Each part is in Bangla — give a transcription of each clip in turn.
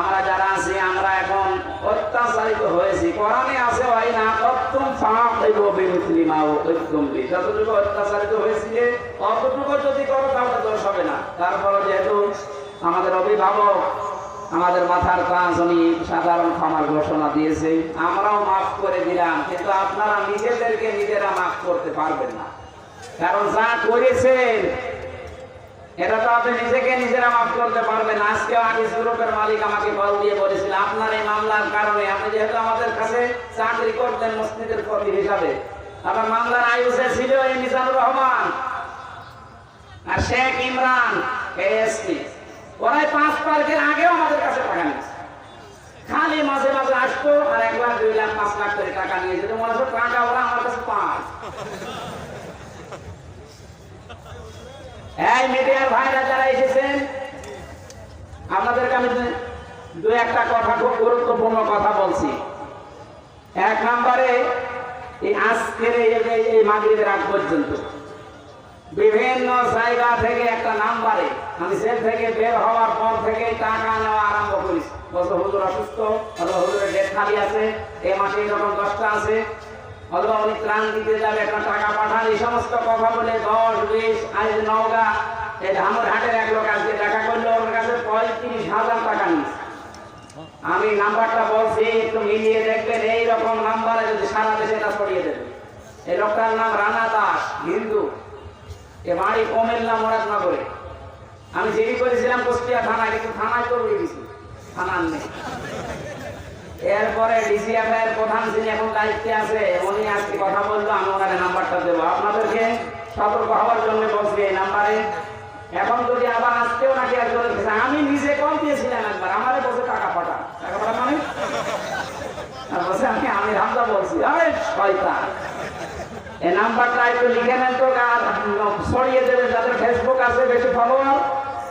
আমরা যারা আছি, আমরা এখন অত্যাচারিত হয়েছি। কোরআনে আছে ভাই না তত্তুম ফাঁকিব বিমিসলিমা ও বি। যতটুকু অত্যাচারিত হয়েছিলে ততটুকু যদি করো, তাহলে দোষ হবে না। তারপরে যেহেতু আমাদের অভিভাবক, আমাদের মাথার কাজ উনি সাধারণ ক্ষমার ঘোষণা দিয়েছে, আমরাও মাফ করে দিলাম, কিন্তু আপনারা নিজেদেরকে নিজেরা মাফ করতে পারবেন না। কারণ যা করেছেন এটা তো আপনি নিজেকে নিজেরা মাফ করতে পারবেন। আজকে আকিস গ্রুপের মালিক আমাকে কল দিয়ে বলেছিল আপনার এই মামলার কারণে আপনি যেহেতু আমাদের কাছে চাকরি করতেন মসজিদের কর্মী হিসাবে আমার মামলার আয়ুষে ছিল এই মিজানুর রহমান আর শেখ ইমরান, এএসপি। ওরাই পাঁচ পার্কের আগেও আমাদের কাছে টাকা নিয়েছে। খালি মাঝে মাঝে আসতো আর এক লাখ দুই লাখ, পাঁচ লাখ করে টাকা নিয়ে যেত মনে হচ্ছে টাকা ওরা আমার কাছে পায়। এই মিডিয়ার ভাইরা যারা এসেছেন, আপনাদেরকে আমি দু- একটা কথা খুব গুরুত্বপূর্ণ কথা বলছি। এক নম্বরে, এই আজকের এই মাগরিবের আগ পর্যন্ত বিভিন্ন জায়গা থেকে একটা নাম্বারে আমি সেল থেকে বের হওয়ার পর থেকে টাকা নেওয়া আরম্ভ করেছি। বলতো হুজুর অসুস্থ হুজুরের ডেট খালি আছে, এই মাসে এরকম দশটা আছে অথবা উনি ত্রাণ দিতে যাবে একটা টাকা পাঠান এই সমস্ত কথা বলে দশ বিশ আজ নওগা, এই ধামরহাটের এক লোক আজকে দেখা করল, ওর কাছে পঁয়ত্রিশ হাজার টাকা নিয়েছে। আমি নাম্বারটা বলছি, একটু মিলিয়ে দেখবেন এই রকম নাম্বারে যদি সারা দেশে এটা ছড়িয়ে দেবে। এই লোকটার নাম রানা দাস, হিন্দু। এ বাড়ি কুমিল্লা মুরাদনগরে আমি জিডি করেছিলাম কুষ্টিয়া থানায়, কিন্তু থানায় তো রয়ে গেছি থানার নেই। এরপরে ডিসিএফআই এর প্রধান যিনি এখন দায়িত্বে আছে, উনি আজকে কথা বলল, আমি ওনার নাম্বারটা দেবো। আপনাদেরকে সতর্ক হওয়ার জন্য বলছি এই নাম্বারে। এখন যদি আবার আসতেও নাকি একজনের কাছে আমি নিজে কল দিয়েছিলাম একবার, আমারে বসে টাকা পাঠা টাকা পাঠা মানে? বসে আমি আমি হামদা বলছি আরে শয়তান, এই নাম্বারটা একটু লিখে নেন তো, আর ছড়িয়ে দেবেন, যাদের ফেসবুক আছে বেশি ফলোয়ার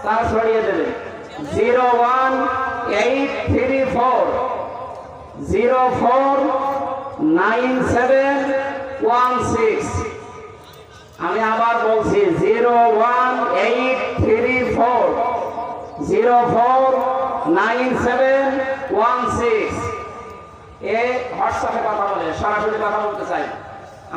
তারা ছড়িয়ে দেবেন। Zero one eight three four zero four nine seven one six আমি আবার বলছি zero one eight three four zero four nine seven one six এ হোয়াটসঅ্যাপে কথা বলে, সরাসরি কথা বলতে চাই।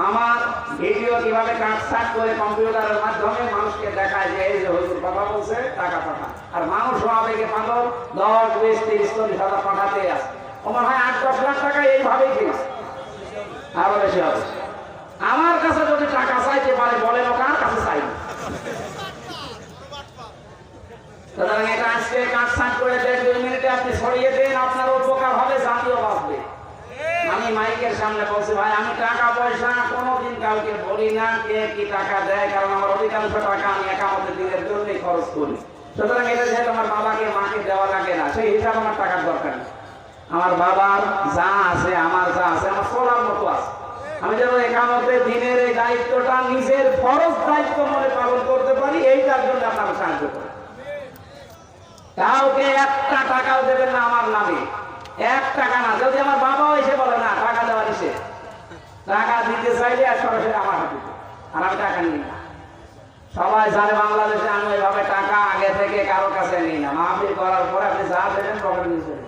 আমার ভিডিও কীভাবে কাটছাট করে কম্পিউটারের মাধ্যমে মানুষকে দেখায় যে, এই যে হুজুর কথা বলছে, টাকা পাঠা আর মানুষ আবেগে পাগল, দশ, বিশ, তিরিশ, চল্লিশ হাজার পাঠাতে আছে মনে হয় আট, দশ লাখ টাকা, এইভাবেই আরও বেশি হবে। আমার কাছে যদি টাকা চাইতে পারে বলেন কার কাছে চাই সুতরাং এটা মাইকের সামনে বলছি, ভাই, আমি টাকা পয়সা কোনোদিন কাউকে বলি কে কি টাকা দেয়, কারণ আমার অধিকাংশ টাকা আমি একামতের দিনের জন্যই খরচ করি। সুতরাং এটা যেহেতু আমার বাবাকে, মাকে দেওয়া লাগে না, সেই হিসাবে আমার টাকার দরকার নেই। আমার বাবার যা আছে, আমার যা আছে, আমার চলার মতো আছে। আমি যেন একামতে দিনের এই দায়িত্বটা নিজের ফরজ দায়িত্ব মনে পালন করতে পারি, এইটার জন্য আপনাকে সাহায্য করি কাউকে একটা টাকাও দেবেন না আমার নামে। এক টাকা না, যদি আমার বাবাও এসে বলে, না, টাকা দেওয়া এসে টাকা দিতে চাইলে আর সরাসরি আমার হাতে আর আমি টাকা নিই না। সবাই জানে বাংলাদেশে আমি ওইভাবে টাকা আগে থেকে কারও কাছে নিই না। মাহফিল করার পরে আপনি যা দেবেন, পকেট নিয়ে।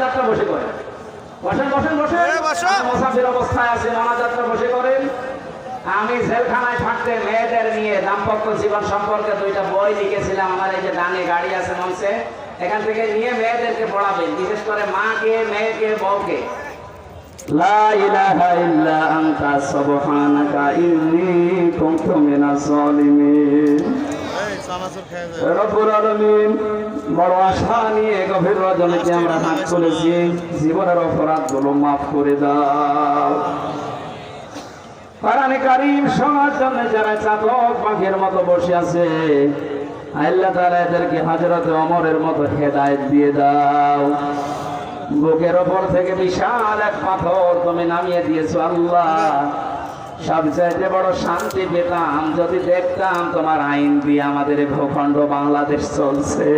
মোনাজাতটা বসে করেন বসেন বসেন বসেন। মুসাফির অবস্থায় আছি মোনাজাতটা বসে করেন আমি জেলখানায় থাকতে মেয়েদের নিয়ে দাম্পত্য জীবন সম্পর্কে দুইটা বই লিখেছিলাম। আমার এই যে ডানে গাড়ি আছে মঞ্চে এখান থেকে নিয়ে মেয়েদেরকে পড়াবেন। বিশেষ করে মাকে মেয়েকে বউকে। লা ইলাহা ইল্লা আনতা সুবহানাকা ইন্নী কুনতু মিনাজ জালিমিন। রব্বুল আলামিন। বড় আশা নিয়ে গভীর রজনীতে আমরা হাত তুলেছি জীবনের অপরাধগুলো মাফ করে দাও। কারীম জন্য যারা চাতক পাখির মতো বসে আছে, আল্লাহ তাআলা এদেরকে হযরত ওমরের মতো হেদায়েত দিয়ে দাও। বুকের ওপর থেকে বিশাল এক পাথর তুমি নামিয়ে দিয়েছ, আল্লাহ। সবচাইতে বড় শান্তি পেতাম যদি দেখতাম তোমার আইন দিয়ে আমাদের ভূখণ্ড বাংলাদেশ চলছে।